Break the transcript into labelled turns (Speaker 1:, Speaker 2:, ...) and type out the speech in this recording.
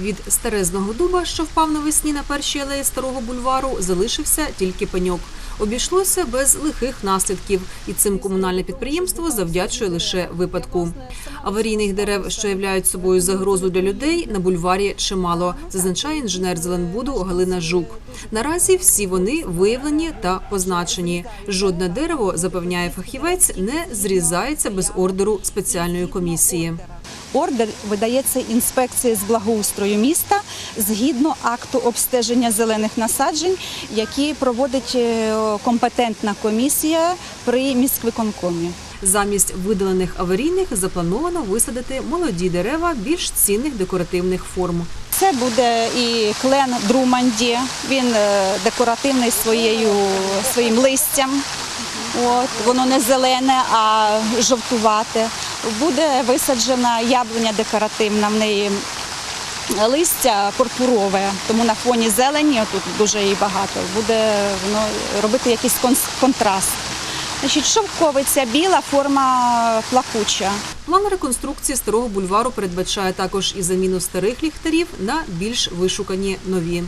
Speaker 1: Від старезного дуба, що впав навесні на першій алеї старого бульвару, залишився тільки пеньок. Обійшлося без лихих наслідків, і цим комунальне підприємство завдячує лише випадку. Аварійних дерев, що являють собою загрозу для людей, на бульварі чимало, зазначає інженер Зеленбуду Галина Жук. Наразі всі вони виявлені та позначені. Жодне дерево, запевняє фахівець, не зрізається без ордеру спеціальної комісії.
Speaker 2: Ордер видається інспекції з благоустрою міста згідно акту обстеження зелених насаджень, які проводить е, компетентна комісія при міськвиконкомі.
Speaker 1: Замість видалених аварійних заплановано висадити молоді дерева більш цінних декоративних форм.
Speaker 2: Це буде і клен Друманді. Він е, декоративний своєю своїм листям. От воно не зелене, а жовтувате. Буде висаджена яблуня декоративна. В неї листя пурпурове, тому на фоні зелені тут дуже її багато. Буде воно робити якийсь контраст. Значить, шовковиця, біла форма плакуча.
Speaker 1: План реконструкції старого бульвару передбачає також і заміну старих ліхтарів на більш вишукані нові.